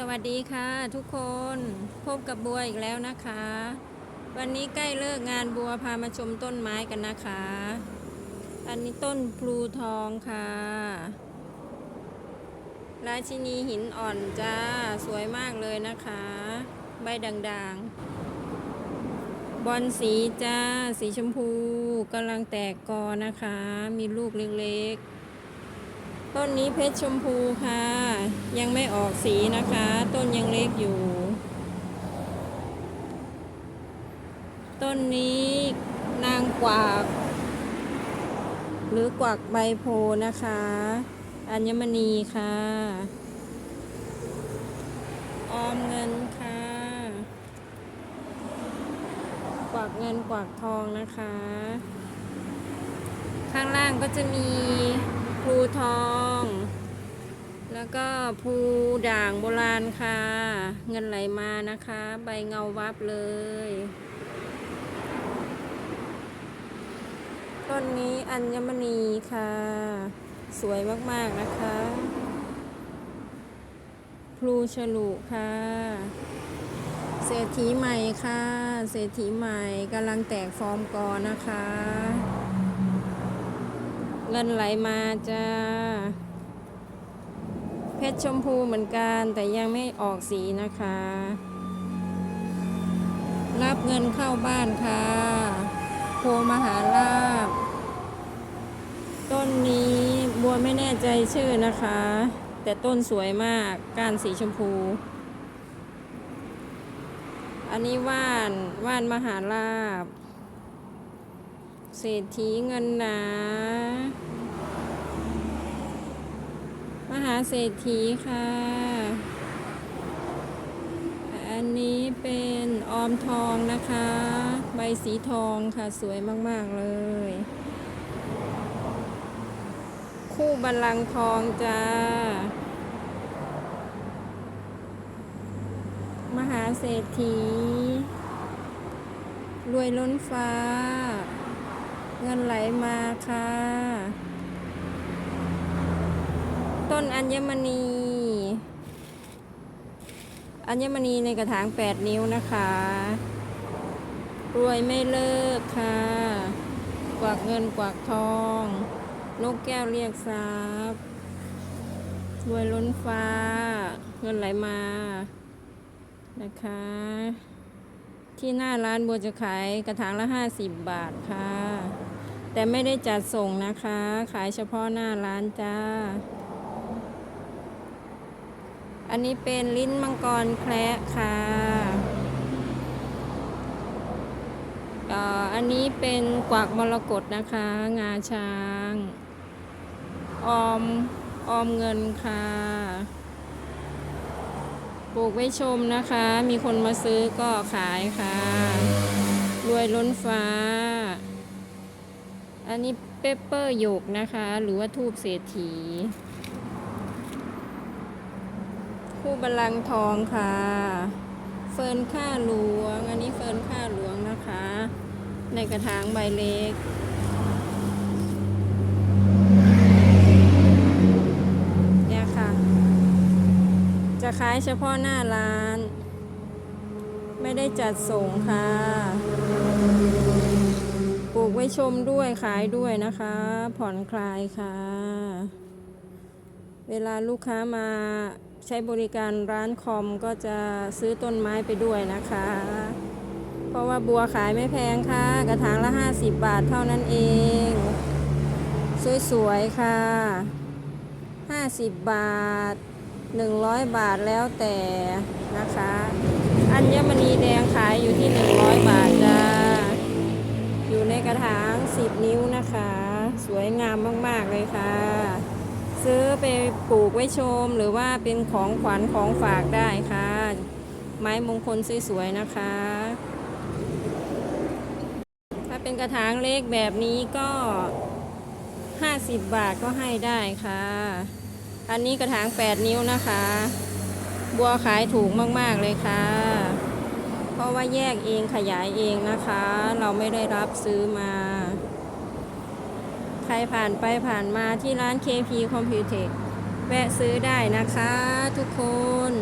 สวัสดีค่ะทุกคนพบกับบัวอีกแล้วนะคะ วันนี้ใกล้เลิกงานบัวพามาชมต้นไม้กันนะคะ อันนี้ต้นพลูทองค่ะราชินีหินอ่อนจ้าสวยมากเลยนะคะ ใบด่างๆ บอลสีจ้า สีชมพูกำลังแตกกอนะคะ มีลูกเล็กๆ ต้นนี้เพชรชมพูค่ะ ยังไม่ออกสีนะคะ ต้นยังเล็กอยู่ ต้นนี้นางกวักหรือกวักใบโพนะคะ อัญมณีค่ะ ออมเงินค่ะ กวักเงินกวักทองนะคะ ข้างล่างก็จะมีภูทอง แล้วก็ภูด่างโบราณค่ะ เงินไหลมานะคะ ใบเงาวับเลย ต้นนี้อัญมณีค่ะ สวยมากๆนะคะพลูฉลุค่ะ เศรษฐีใหม่ค่ะ เศรษฐีใหม่กำลังแตกฟอร์มกอนะคะ เงินไหลมาจ้า เพชรชมพูเหมือนกัน แต่ยังไม่ออกสีนะคะ รับเงินเข้าบ้านค่ะโพมหาลาบ ต้นนี้บัวไม่แน่ใจชื่อนะคะ แต่ต้นสวยมากก้านสีชมพู อันนี้ว่านว่านมหาลาบ เศรษฐีเงินหนาม หาเศรษฐีค่ะ อันนี้เป็นออมทองนะคะ ใบสีทองค่ะสวยมาก ๆ เลย คู่บัลลังก์ทองจ้า มหาเศรษฐี รวยล้นฟ้า เงินไหลมาค่ะ ต้นอัญมณี อัญมณีในกระถาง 8 นิ้วนะคะ รวยไม่เลิกค่ะ กวักเงินกวักทอง นกแก้วเรียกทรัพย์รวยล้นฟ้า เงินไหลมา นะคะ ที่หน้าร้านบัวจะขายกระถางละ 50 บาทค่ะ แต่ไม่ได้จัดส่งนะคะ ขายเฉพาะหน้าร้านจ้า อันนี้เป็นลิ้นมังกรแคระค่ะอันนี้เป็นกวักมรกตนะคะ งาช้าง ออม ออมเงินค่ะ ปลูกไว้ชมนะคะ มีคนมาซื้อก็ขายค่ะ รวยล้นฟ้า อันนี้เปปเปอร์หยกนะคะ หรือว่าทูบเศรษฐี คู่บัลลังทองค่ะ เฟิร์นข้าหลวง อันนี้เฟิร์นข้าหลวงนะคะ ในกระถางใบเล็กเนี่ยค่ะ จะขายเฉพาะหน้าร้าน ไม่ได้จัดส่งค่ะปลูกไว้ชมด้วยขายด้วยนะคะ ผ่อนคลายค่ะ เวลาลูกค้ามาใช้บริการร้านคอมก็จะซื้อต้นไม้ไปด้วยนะคะ เพราะว่าบัวขายไม่แพงค่ะ กระถางละ 50 บาทเท่านั้นเอง สวยๆค่ะ 50 บาท 100 บาทแล้วแต่นะคะ อัญมณีแดงขายอยู่ที่ 100 บาทจ้าอยู่ในกระถาง 10 นิ้วนะคะ สวยงามมากๆเลยค่ะ ซื้อไปปลูกไว้ชม หรือว่าเป็นของขวัญของฝากได้ค่ะ ไม้มงคลสวยๆนะคะ ถ้าเป็นกระถางเล็กแบบนี้ก็ 50 บาทก็ให้ได้ค่ะ อันนี้กระถาง 8 นิ้วนะคะ บัวขายถูกมากๆเลยค่ะ เพราะว่าแยกเองขยายเองนะคะ เราไม่ได้รับซื้อมา ใครผ่านไปผ่านมาที่ร้าน KP Computex แวะซื้อได้นะคะทุกคน